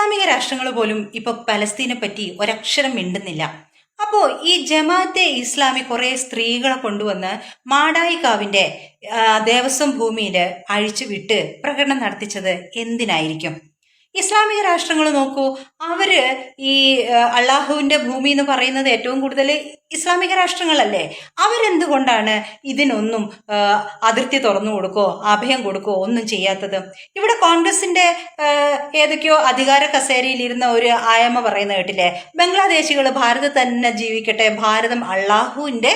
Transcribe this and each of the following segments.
ഇസ്ലാമിക രാഷ്ട്രങ്ങൾ പോലും ഇപ്പൊ പലസ്തീനെ പറ്റി ഒരക്ഷരം മിണ്ടുന്നില്ല. അപ്പോൾ ഈ ജമാഅത്തെ ഇസ്ലാമി കുറേ സ്ത്രീകളെ കൊണ്ടുവന്ന് മാടായിക്കാവിന്റെ ആ, ദേവസ്വം ഭൂമിയിൽ അഴിച്ചു വിട്ട് പ്രകടനം നടത്തിച്ചത് എന്തിനായിരിക്കും? ഇസ്ലാമിക രാഷ്ട്രങ്ങൾ നോക്കൂ അവർ ഈ അള്ളാഹുവിന്റെ ഭൂമി എന്ന് പറയുന്നത് ഏറ്റവും കൂടുതൽ ഇസ്ലാമിക രാഷ്ട്രങ്ങളല്ലേ? അവരെന്തുകൊണ്ടാണ് ഇതിനൊന്നും അതിർത്തി തുറന്നു കൊടുക്കോ അഭയം കൊടുക്കോ ഒന്നും ചെയ്യാത്തത്? ഇവിടെ കോൺഗ്രസിന്റെ ആ, ഏതൊക്കെയോ അധികാര കസേരയിലിരുന്ന ഒരു ആയമ പറയുന്ന കേട്ടില്ലേ? ബംഗ്ലാദേശികൾ ഭാരതത്തിൽ തന്നെ ജീവിക്കട്ടെ ഭാരതം അള്ളാഹുവിന്റെ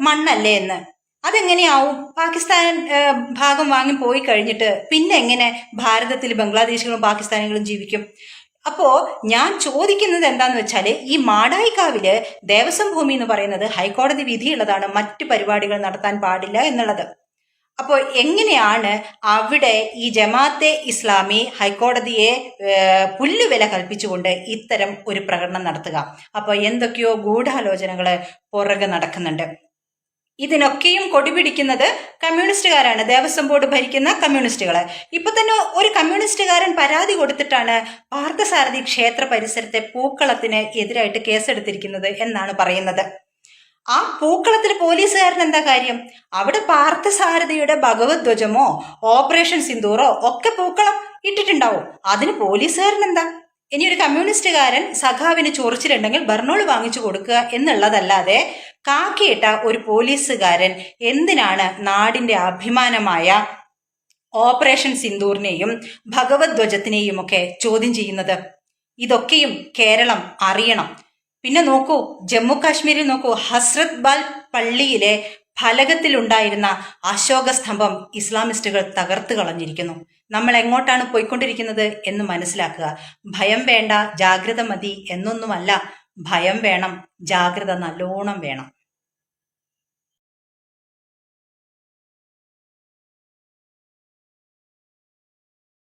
മണ്ണല്ലേ എന്ന്. അതെങ്ങനെയാവും? പാകിസ്ഥാൻ ഭാഗം വാങ്ങി പോയി കഴിഞ്ഞിട്ട് പിന്നെ എങ്ങനെ ഭാരതത്തിൽ ബംഗ്ലാദേശികളും പാകിസ്ഥാനികളും ജീവിക്കും? അപ്പോൾ ഞാൻ ചോദിക്കുന്നത് എന്താന്ന് വെച്ചാൽ ഈ മാടായിക്കാവിൽ ദേവസ്വം ഭൂമി എന്ന് പറയുന്നത് ഹൈക്കോടതി വിധിയുള്ളതാണ് മറ്റ് പരിപാടികൾ നടത്താൻ പാടില്ല എന്നുള്ളത്. അപ്പോൾ എങ്ങനെയാണ് അവിടെ ഈ ജമാഅത്തെ ഇസ്ലാമി ഹൈക്കോടതിയെ പുല്ലുവില കൽപ്പിച്ചുകൊണ്ട് ഇത്തരം ഒരു പ്രകടനം നടത്തുക? അപ്പോൾ എന്തൊക്കെയോ ഗൂഢാലോചനകൾ പുറകെ നടക്കുന്നുണ്ട്. ഇതിനൊക്കെയും കൊടിപിടിക്കുന്നത് കമ്മ്യൂണിസ്റ്റുകാരാണ്. ദേവസ്വം ബോർഡ് ഭരിക്കുന്ന കമ്മ്യൂണിസ്റ്റുകൾ ഇപ്പൊ തന്നെ ഒരു കമ്മ്യൂണിസ്റ്റുകാരൻ പരാതി കൊടുത്തിട്ടാണ് പാർത്ഥസാരഥി ക്ഷേത്ര പരിസരത്തെ പൂക്കളത്തിന് എതിരായിട്ട് കേസെടുത്തിരിക്കുന്നത് എന്നാണ് പറയുന്നത്. ആ പൂക്കളത്തിൽ പോലീസുകാരൻ എന്താ കാര്യം? അവിടെ പാർത്ഥസാരഥിയുടെ ഭഗവത് ധ്വജമോ ഓപ്പറേഷൻ സിന്ദൂറോ ഒക്കെ പൂക്കളം ഇട്ടിട്ടുണ്ടാവും. അതിന് പോലീസുകാരൻ എന്താ? ഇനി ഒരു കമ്മ്യൂണിസ്റ്റുകാരൻ സഖാവിന് ചൊറിച്ചിലുണ്ടെങ്കിൽ ബർണോൾ വാങ്ങിച്ചു കൊടുക്കുക എന്നുള്ളതല്ലാതെ കാക്കിയിട്ട ഒരു പോലീസുകാരൻ എന്തിനാണ് നാടിന്റെ അഭിമാനമായ ഓപ്പറേഷൻ സിന്ദൂറിനെയും ഭഗവത് ഒക്കെ ചോദ്യം ചെയ്യുന്നത്? ഇതൊക്കെയും കേരളം അറിയണം. പിന്നെ നോക്കൂ ജമ്മു കാശ്മീരിൽ നോക്കൂ ഹസ്രത് ബാൽ പള്ളിയിലെ ഫലകത്തിലുണ്ടായിരുന്ന അശോക സ്തംഭം ഇസ്ലാമിസ്റ്റുകൾ തകർത്ത് കളഞ്ഞിരിക്കുന്നു. നമ്മൾ എങ്ങോട്ടാണ് പോയിക്കൊണ്ടിരിക്കുന്നത് എന്ന് മനസ്സിലാക്കുക. ഭയം വേണ്ട ജാഗ്രത മതി എന്നൊന്നുമല്ല. ഭയം വേണം ജാഗ്രത നല്ലോണം വേണം.